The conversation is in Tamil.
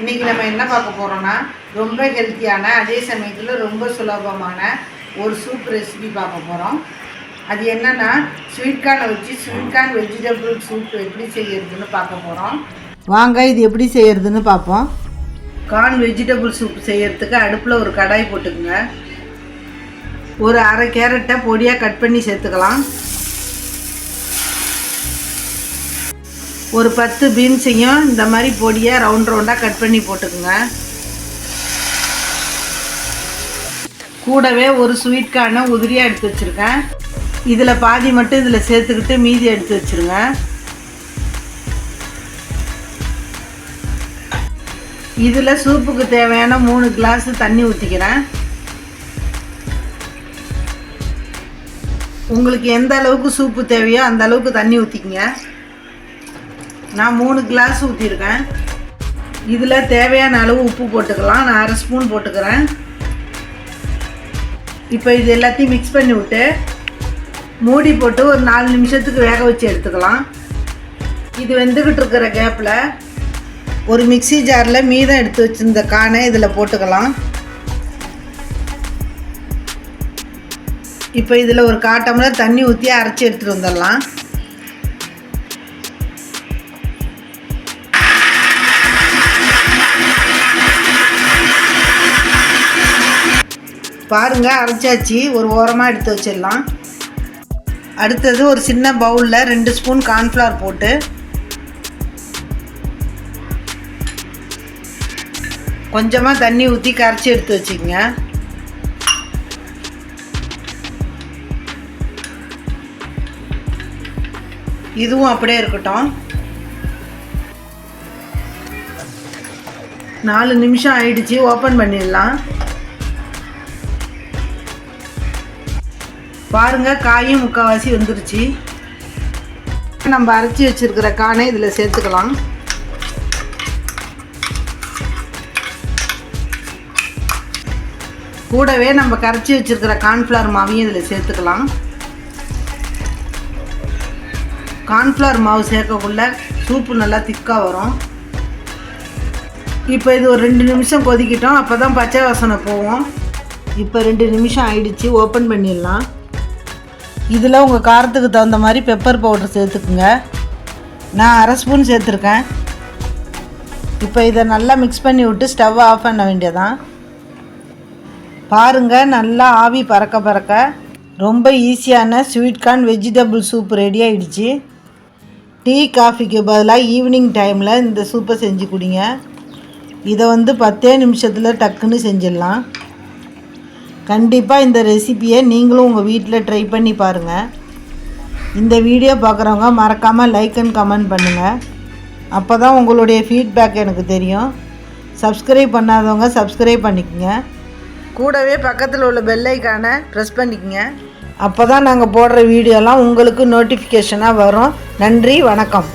இன்றைக்கி நம்ம என்ன பார்க்க போகிறோம்னா ரொம்ப ஹெல்த்தியான அதே சமயத்தில் ரொம்ப சுலபமான ஒரு சூப் ரெசிபி பார்க்க போகிறோம் அது என்னென்னா ஸ்வீட் கார்னை வச்சு ஸ்வீட் கார்ன் வெஜிடபிள் சூப் எப்படி செய்யறதுன்னு பார்க்க போகிறோம் வாங்க இது எப்படி செய்யறதுன்னு பார்ப்போம். கார்ன் வெஜிடபிள் சூப் செய்யறதுக்கு அடுப்பில் ஒரு கடாய் போட்டுக்குங்க. ஒரு அரை கேரட்டை பொடியாக கட் பண்ணி சேர்த்துக்கலாம். ஒரு பத்து பீன்ஸையும் இந்த மாதிரி பொடியாக ரவுண்ட் ரவுண்டாக கட் பண்ணி போட்டுக்குங்க. கூடவே ஒரு ஸ்வீட்கான உதிரியாக எடுத்து வச்சுருக்கேன். இதில் பாதி மட்டும் இதில் சேர்த்துக்கிட்டு மீதி எடுத்து வச்சுருங்க. இதில் சூப்புக்கு தேவையான மூணு கிளாஸ் தண்ணி ஊற்றிக்கிறேன் உங்களுக்கு எந்த அளவுக்கு சூப்பு தேவையோ அந்த அளவுக்கு தண்ணி ஊற்றிக்கங்க நான் மூணு கிளாஸ் ஊற்றிருக்கேன் இதில் தேவையான அளவு உப்பு போட்டுக்கலாம். நான் அரை ஸ்பூன் போட்டுக்கிறேன். இப்போ இது எல்லாத்தையும் மிக்ஸ் பண்ணி விட்டு மூடி போட்டு ஒரு நாலு நிமிஷத்துக்கு வேக வச்சு எடுத்துக்கலாம். இது வெந்துக்கிட்டு இருக்கிற கேப்பில் ஒரு மிக்ஸி ஜாரில் மீதம் எடுத்து வச்சிருந்த கானை இதில் போட்டுக்கலாம். இப்போ இதில் ஒரு கால் தண்ணி ஊற்றி அரைச்சி எடுத்துகிட்டு வந்துடலாம். பாருங்கள் அரைச்சாச்சு. ஒரு ஓரமாக எடுத்து வச்சிடலாம். அடுத்தது ஒரு சின்ன பவுலில் ரெண்டு ஸ்பூன் கார்ன்ஃப்ளவர் போட்டு கொஞ்சமாக தண்ணி ஊற்றி கரைச்சி எடுத்து வச்சுக்கோங்க. இதுவும் அப்படியே இருக்கட்டும். நாலு நிமிஷம் ஆயிடுச்சு ஓப்பன் பண்ணிடலாம். பாருங்கள் காயும் முக்கால்வாசி வந்துருச்சு. நம்ம அரைச்சி வச்சிருக்கிற கானை இதில் சேர்த்துக்கலாம். கூடவே நம்ம கரைச்சி வச்சுருக்கிற கார்ன்ஃப்ளவர் மாவையும் இதில் சேர்த்துக்கலாம். கார்ன்ஃப்ளவர் மாவு சேர்க்கக்குள்ள சூப்பு நல்லா திக்காக வரும். இப்போ இது ஒரு ரெண்டு நிமிஷம் கொதிக்கிட்டோம். அப்போ தான் பச்சை வாசனை போவோம் இப்போ ரெண்டு நிமிஷம் ஆயிடுச்சு. ஓப்பன் பண்ணிடலாம். இதில் உங்கள் காரத்துக்கு தகுந்த மாதிரி பெப்பர் பவுடர் சேர்த்துக்குங்க. நான் அரை ஸ்பூன் சேர்த்துருக்கேன். இப்போ இதை நல்லா மிக்ஸ் பண்ணி விட்டு ஸ்டவ் ஆஃப் பண்ண வேண்டியதான் பாருங்கள் நல்லா ஆவி பறக்க பறக்க ரொம்ப ஈஸியான sweet corn vegetable soup ready ஆகிடுச்சு டீ காஃபிக்கு பதிலாக ஈவினிங் டைமில் இந்த சூப்பை செஞ்சு குடிங்க. இதை வந்து பத்தே நிமிஷத்தில் டக்குன்னு செஞ்சிடலாம். கண்டிப்பாக இந்த ரெசிப்பியை நீங்களும் உங்கள் வீட்டில் ட்ரை பண்ணி பாருங்கள் இந்த வீடியோ பார்க்குறவங்க மறக்காமல் லைக் அண்ட் கமெண்ட் பண்ணுங்கள் அப்போ தான் உங்களுடைய ஃபீட்பேக் எனக்கு தெரியும். சப்ஸ்கிரைப் பண்ணாதவங்க சப்ஸ்கிரைப் பண்ணிக்கோங்க. கூடவே பக்கத்தில் உள்ள பெல்லைக்கானை ப்ரெஸ் பண்ணிக்கோங்க. அப்போ தான் நாங்கள் போடுற வீடியோலாம் உங்களுக்கு நோட்டிஃபிகேஷனாக வரும். நன்றி வணக்கம்.